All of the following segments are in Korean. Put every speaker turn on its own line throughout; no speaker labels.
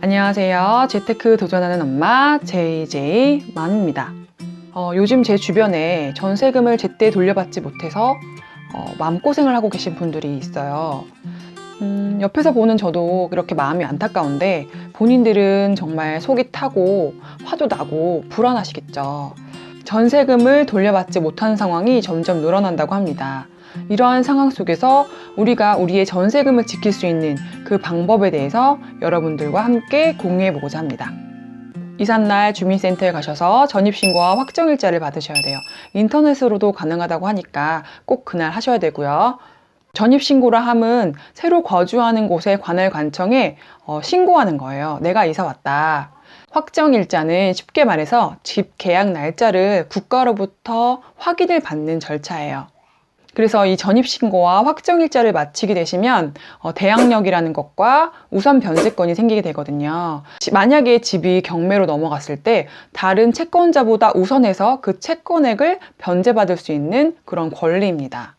안녕하세요. 재테크 도전하는 엄마 JJ 맘입니다. 어, 요즘 제 주변에 전세금을 제때 돌려받지 못해서 어, 마음고생을 하고 계신 분들이 있어요. 음, 옆에서 보는 저도 그렇게 마음이 안타까운데 본인들은 정말 속이 타고 화도 나고 불안하시겠죠. 전세금을 돌려받지 못하는 상황이 점점 늘어난다고 합니다. 이러한 상황 속에서 우리가 우리의 전세금을 지킬 수 있는 그 방법에 대해서 여러분들과 함께 공유해 보고자 합니다. 이삿날 주민센터에 가셔서 전입신고와 확정일자를 받으셔야 돼요. 인터넷으로도 가능하다고 하니까 꼭 그날 하셔야 되고요. 전입신고라 함은 새로 거주하는 곳의 관할 관청에 어, 신고하는 거예요. 내가 이사 왔다. 확정일자는 쉽게 말해서 집 계약 날짜를 국가로부터 확인을 받는 절차예요. 그래서 이 전입신고와 확정일자를 마치게 되시면 어, 대항력이라는 것과 우선 변제권이 생기게 되거든요. 지- 만약에 집이 경매로 넘어갔을 때 다른 채권자보다 우선해서 그 채권액을 변제받을 수 있는 그런 권리입니다.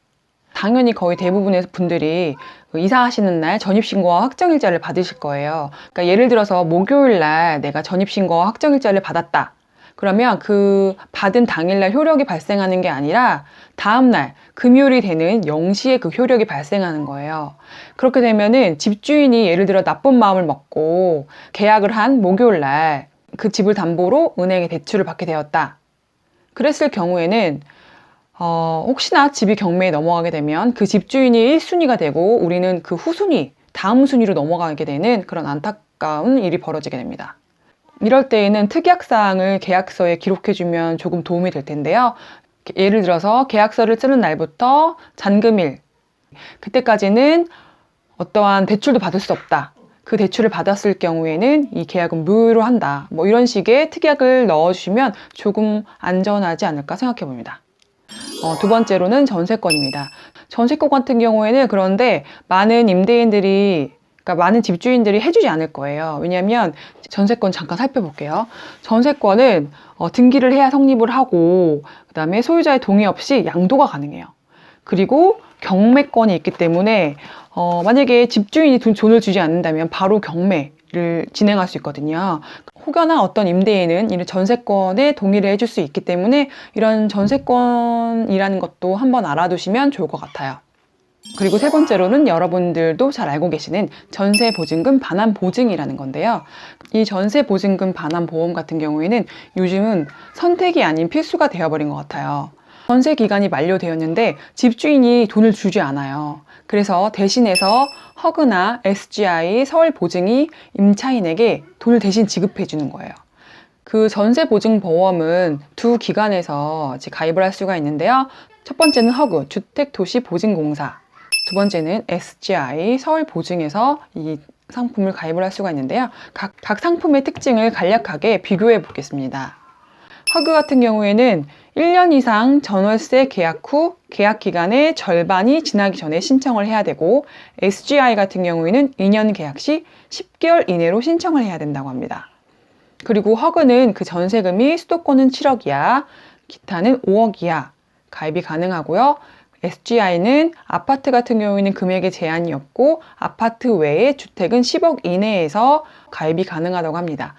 당연히 거의 대부분의 분들이 그 이사하시는 날 전입신고와 확정일자를 받으실 거예요. 그러니까 예를 들어서 목요일 날 내가 전입신고와 확정일자를 받았다. 그러면 그 받은 당일날 효력이 발생하는 게 아니라 다음날 금요일이 되는 0시에 그 효력이 발생하는 거예요. 그렇게 되면은 집주인이 예를 들어 나쁜 마음을 먹고 계약을 한 목요일 날 그 집을 담보로 은행에 대출을 받게 되었다. 그랬을 경우에는 어, 혹시나 집이 경매에 넘어가게 되면 그 집주인이 1순위가 되고 우리는 그 후순위, 다음 순위로 넘어가게 되는 그런 안타까운 일이 벌어지게 됩니다. 이럴 때에는 특약사항을 계약서에 기록해주면 조금 도움이 될 텐데요. 예를 들어서 계약서를 쓰는 날부터 잔금일, 그때까지는 어떠한 대출도 받을 수 없다. 그 대출을 받았을 경우에는 이 계약은 무효로 한다. 뭐 이런 식의 특약을 넣어주시면 조금 안전하지 않을까 생각해 봅니다. 어, 두 번째로는 전세권입니다. 전세권 같은 경우에는 그런데 많은 임대인들이 그러니까 많은 집주인들이 해주지 않을 거예요. 왜냐하면 전세권 잠깐 살펴볼게요. 전세권은 어, 등기를 해야 성립을 하고 그다음에 소유자의 동의 없이 양도가 가능해요. 그리고 경매권이 있기 때문에 어, 만약에 집주인이 돈, 돈을 주지 않는다면 바로 경매 를 진행할 수 있거든요. 혹여나 어떤 임대인은 이런 전세권에 동의를 해줄 수 있기 때문에 이런 전세권이라는 것도 한번 알아두시면 좋을 것 같아요. 그리고 세 번째로는 여러분들도 잘 알고 계시는 전세 보증금 반환 보증이라는 건데요. 이 전세 보증금 반환 보험 같은 경우에는 요즘은 선택이 아닌 필수가 되어버린 것 같아요. 전세 기간이 만료되었는데 집주인이 돈을 주지 않아요. 그래서 대신해서 허그나 SGI 서울 보증이 임차인에게 돈을 대신 지급해 주는 거예요. 그 전세 보증 보험은 두 기관에서 가입을 할 수가 있는데요. 첫 번째는 허그 주택도시보증공사, 두 번째는 SGI 서울 보증에서 이 상품을 가입을 할 수가 있는데요. 각, 각 상품의 특징을 간략하게 비교해 보겠습니다. 허그 같은 경우에는 1년 이상 전월세 계약 후 계약 기간의 절반이 지나기 전에 신청을 해야 되고 SGI 같은 경우에는 2년 계약 시 10개월 이내로 신청을 해야 된다고 합니다. 그리고 허그는 그 전세금이 수도권은 7억 이하, 기타는 5억 이하 가입이 가능하고요. SGI는 아파트 같은 경우에는 금액에 제한이 없고 아파트 외에 주택은 10억 이내에서 가입이 가능하다고 합니다.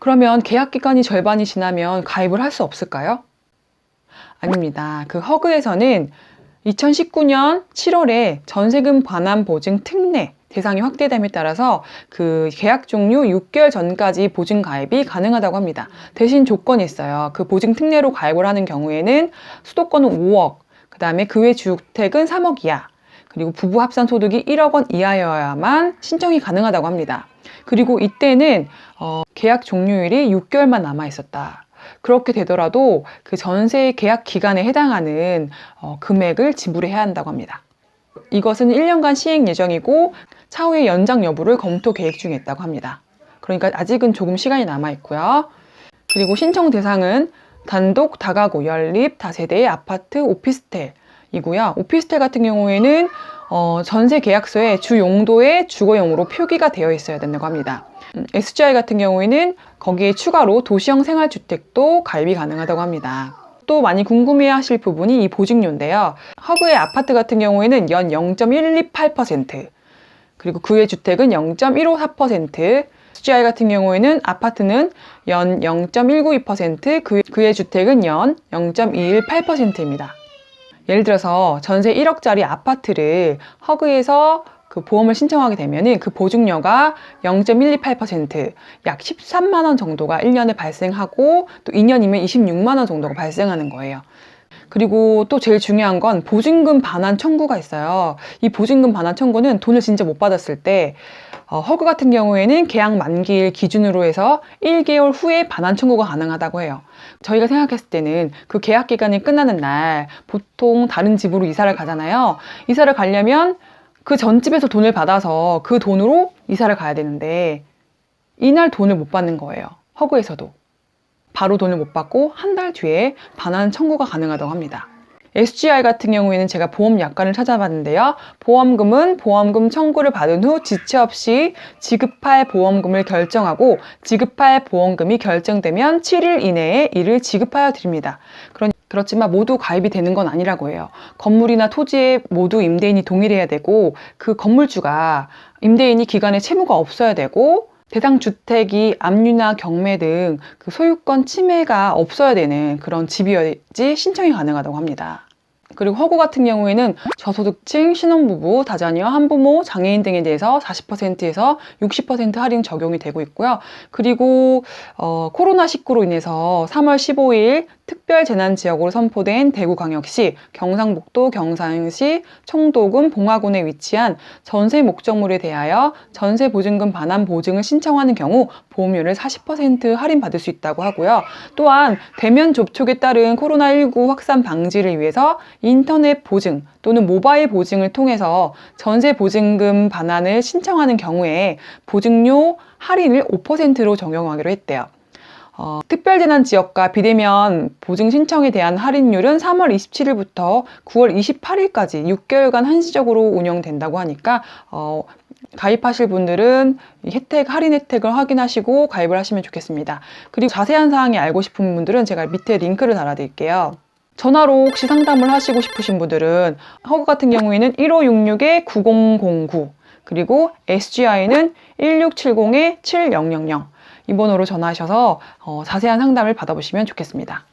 그러면 계약 기간이 절반이 지나면 가입을 할 수 없을까요? 아닙니다. 그 허그에서는 2019년 7월에 전세금 반환 보증 특례 대상이 확대됨에 따라서 그 계약 종료 6개월 전까지 보증 가입이 가능하다고 합니다. 대신 조건이 있어요. 그 보증 특례로 가입을 하는 경우에는 수도권은 5억, 그 다음에 그 외 주택은 3억 이하, 그리고 부부 합산 소득이 1억 원 이하여야만 신청이 가능하다고 합니다. 그리고 이때는 어, 계약 종료일이 6개월만 남아 있었다. 그렇게 되더라도 그 전세 계약 기간에 해당하는 어, 금액을 지불해야 한다고 합니다. 이것은 1년간 시행 예정이고 차후에 연장 여부를 검토 계획 중에 있다고 합니다. 그러니까 아직은 조금 시간이 남아 있고요. 그리고 신청 대상은 단독, 다가구, 연립, 다세대의 아파트, 오피스텔이고요. 오피스텔 같은 경우에는 어, 전세 계약서에 주 용도의 주거용으로 표기가 되어 있어야 된다고 합니다. 음, SGI 같은 경우에는 거기에 추가로 도시형 생활주택도 가입이 가능하다고 합니다. 또 많이 궁금해 하실 부분이 이 보증료인데요. 허그의 아파트 같은 경우에는 연 0.128%, 그리고 그외 주택은 0.154%, SGI 같은 경우에는 아파트는 연 0.192%, 그, 그의 주택은 연 0.218%입니다. 예를 들어서 전세 1억짜리 아파트를 허그에서 그 보험을 신청하게 되면은 그 보증료가 0.128%, 약 13만 원 정도가 1년에 발생하고 또 2년이면 26만 원 정도가 발생하는 거예요. 그리고 또 제일 중요한 건 보증금 반환 청구가 있어요. 이 보증금 반환 청구는 돈을 진짜 못 받았을 때 어, 허그 같은 경우에는 계약 만기일 기준으로 해서 1개월 후에 반환 청구가 가능하다고 해요. 저희가 생각했을 때는 그 계약 기간이 끝나는 날 보통 다른 집으로 이사를 가잖아요. 이사를 가려면 그 전집에서 돈을 받아서 그 돈으로 이사를 가야 되는데 이날 돈을 못 받는 거예요. 허그에서도. 바로 돈을 못 받고 한 달 뒤에 반환 청구가 가능하다고 합니다. SGI 같은 경우에는 제가 보험 약관을 찾아봤는데요. 보험금은 보험금 청구를 받은 후 지체 없이 지급할 보험금을 결정하고 지급할 보험금이 결정되면 7일 이내에 이를 지급하여 드립니다. 그런 그렇지만 모두 가입이 되는 건 아니라고 해요. 건물이나 토지에 모두 임대인이 동일해야 되고 그 건물주가 임대인이 기간에 채무가 없어야 되고 대상 주택이 압류나 경매 등 그 소유권 침해가 없어야 되는 그런 집이어야지 신청이 가능하다고 합니다. 그리고 허구 같은 경우에는 저소득층, 신혼부부, 다자녀, 한부모, 장애인 등에 대해서 40%에서 60% 할인 적용이 되고 있고요. 그리고 어, 코로나19로 인해서 3월 15일 특별 재난 지역으로 선포된 대구광역시, 경상북도 경상시, 청도군 봉화군에 위치한 전세 목적물에 대하여 전세 보증금 반환 보증을 신청하는 경우 보험료를 40% 할인받을 수 있다고 하고요. 또한 대면 접촉에 따른 코로나19 확산 방지를 위해서 인터넷 보증 또는 모바일 보증을 통해서 전세 보증금 반환을 신청하는 경우에 보증료 할인을 5%로 적용하기로 했대요. 어, 특별재난 지역과 비대면 보증 신청에 대한 할인율은 3월 27일부터 9월 28일까지 6개월간 한시적으로 운영된다고 하니까 어, 가입하실 분들은 이 혜택, 할인 혜택을 확인하시고 가입을 하시면 좋겠습니다. 그리고 자세한 사항이 알고 싶은 분들은 제가 밑에 링크를 달아드릴게요. 전화로 혹시 상담을 하시고 싶으신 분들은 허그 같은 경우에는 1566-9009 그리고 SGI는 1670-7000 이 번호로 전화하셔서 어, 자세한 상담을 받아보시면 좋겠습니다.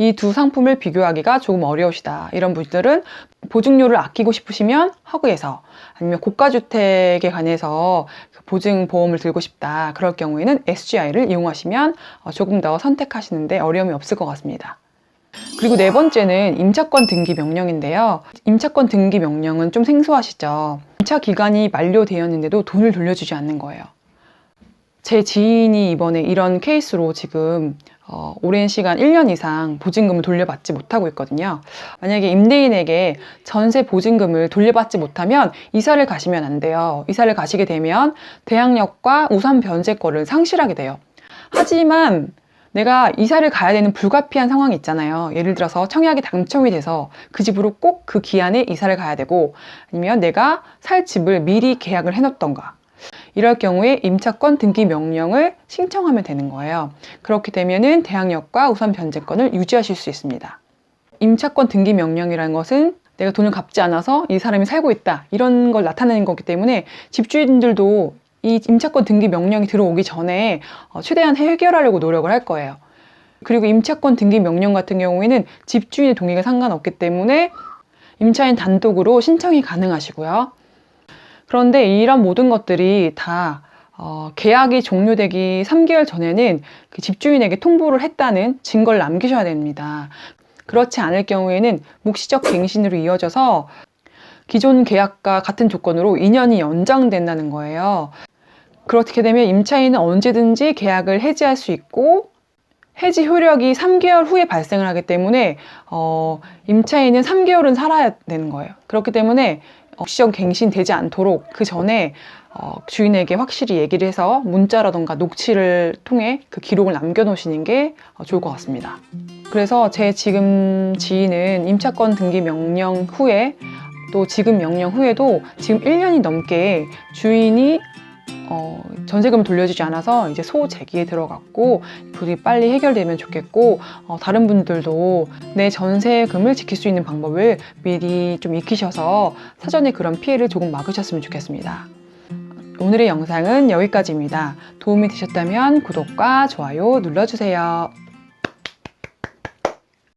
이 두 상품을 비교하기가 조금 어려우시다. 이런 분들은 보증료를 아끼고 싶으시면 허그에서 아니면 고가주택에 관해서 그 보증보험을 들고 싶다. 그럴 경우에는 SGI를 이용하시면 어, 조금 더 선택하시는데 어려움이 없을 것 같습니다. 그리고 네 번째는 임차권 등기 명령인데요. 임차권 등기 명령은 좀 생소하시죠? 임차 기간이 만료되었는데도 돈을 돌려주지 않는 거예요. 제 지인이 이번에 이런 케이스로 지금 어, 오랜 시간 1년 이상 보증금을 돌려받지 못하고 있거든요. 만약에 임대인에게 전세 보증금을 돌려받지 못하면 이사를 가시면 안 돼요. 이사를 가시게 되면 대항력과 우선 변제권을 상실하게 돼요. 하지만 내가 이사를 가야 되는 불가피한 상황이 있잖아요. 예를 들어서 청약이 당첨이 돼서 그 집으로 꼭 그 기한에 이사를 가야 되고 아니면 내가 살 집을 미리 계약을 해놓던가 이럴 경우에 임차권 등기 명령을 신청하면 되는 거예요. 그렇게 되면은 대항력과 우선 변제권을 유지하실 수 있습니다. 임차권 등기 명령이라는 것은 내가 돈을 갚지 않아서 이 사람이 살고 있다 이런 걸 나타내는 거기 때문에 집주인들도 이 임차권 등기 명령이 들어오기 전에 어, 최대한 해결하려고 노력을 할 거예요. 그리고 임차권 등기 명령 같은 경우에는 집주인의 동의가 상관없기 때문에 임차인 단독으로 신청이 가능하시고요. 그런데 이런 모든 것들이 다 어, 계약이 종료되기 3개월 전에는 그 집주인에게 통보를 했다는 증거를 남기셔야 됩니다. 그렇지 않을 경우에는 묵시적 갱신으로 이어져서 기존 계약과 같은 조건으로 2년이 연장된다는 거예요. 그렇게 되면 임차인은 언제든지 계약을 해지할 수 있고 해지 효력이 3개월 후에 발생을 하기 때문에 어, 임차인은 3개월은 살아야 되는 거예요. 그렇기 때문에 옥시전 갱신되지 않도록 그 전에 어, 주인에게 확실히 얘기를 해서 문자라던가 녹취를 통해 그 기록을 남겨놓으시는 게 어, 좋을 것 같습니다. 그래서 제 지금 지인은 임차권 등기 명령 후에 또 지금 명령 후에도 지금 1년이 넘게 주인이 어, 전세금 돌려주지 않아서 이제 소재기에 들어갔고 불이 빨리 해결되면 좋겠고 어, 다른 분들도 내 전세금을 지킬 수 있는 방법을 미리 좀 익히셔서 사전에 그런 피해를 조금 막으셨으면 좋겠습니다. 오늘의 영상은 여기까지입니다. 도움이 되셨다면 구독과 좋아요 눌러주세요.